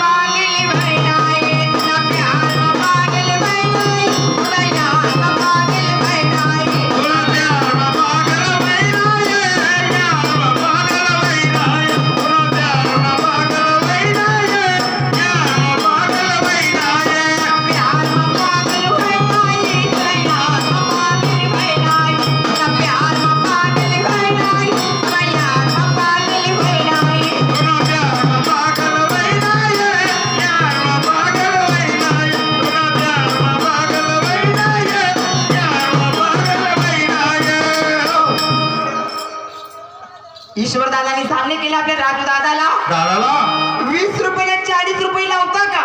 பாங்கிலி வரையாயே ईश्वर दादाने सामने केलं आपल्या राजू दादाला. दादाला? वीस रुपयाला चाळीस रुपये लावता का?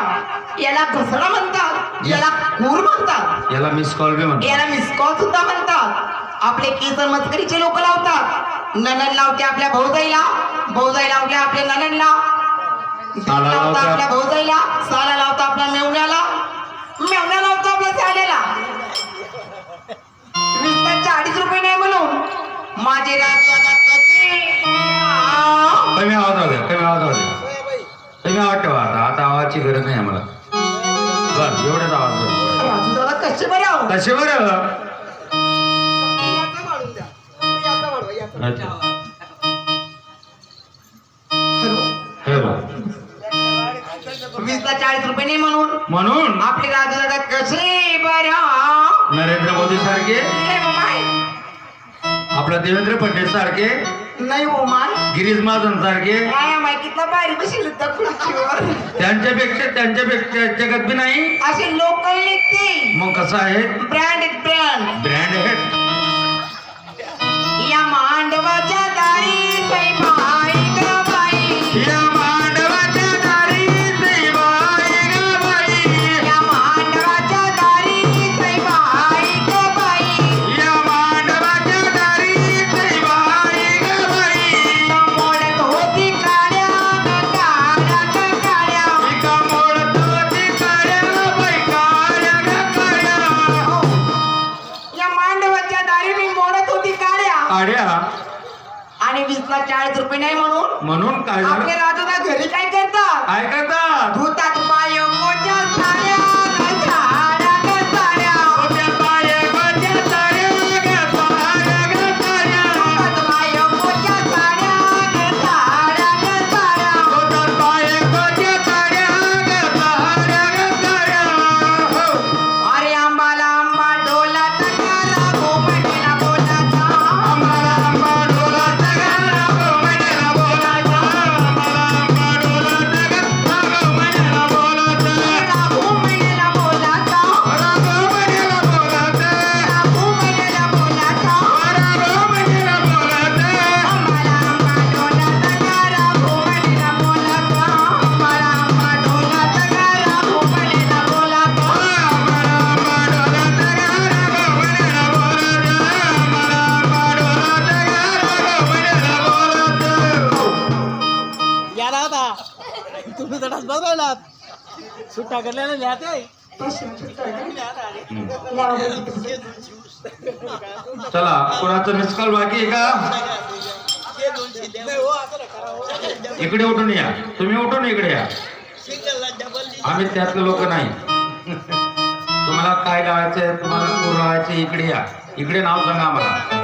याला घसरा म्हणतात याला कूर म्हणतात. याला मिस कॉल बी म्हणतात. याला मिसकॉल सुद्धा म्हणतात. आपले केसर मस्करीचे लोक लावतात. ननन लावते आपल्या भाऊजाईला भाऊजाई लावते आपल्या नननला लावता आपल्या आप- भाऊजाईला साला लावता आपल्या मेवण्याला. मेवण्या लावतो आपल्या साल्याला वीस चाळीस रुपये नाही म्हणून. माझे राज आवाज ठेवा आता आता आवाजची गरज नाही आम्हाला. बस एवढाच आवाज बस. कसे बरे आहो कसे बरं अच्छा. हॅलो? वीसला चाळीस रुपये नाही म्हणून? म्हणून? आपले राजू दादा कसे बरे नरेंद्र मोदी सारखे? हो आपला देवेंद्र फडणवीस सारखे? नाही हो माय गिरीश महाजन सारखे काय माय कितना भारी बसेल त्या खुर्चीवर. त्यांच्यापेक्षा त्यांच्यापेक्षा जगात बी नाही. असे लोकल निघते मग कसं आहे? ब्रँड ब्रँड ब्रँड काड्या. आणि वीसला चाळीस रुपये नाही म्हणून म्हणून काय आपले राजूदा घरी काय तुम्ही तडास बघायलात. सुट्टा करल्याने लिहाते चला कुणाचं मिसकॉल बाकी आहे का? इकडे उठून या. तुम्ही उठून इकडे या. आम्ही त्यातले लोक नाही. तुम्हाला काय लावायचंय तुम्हाला कोण लावायचं इकडे या. इकडे नाव सांगा आम्हाला.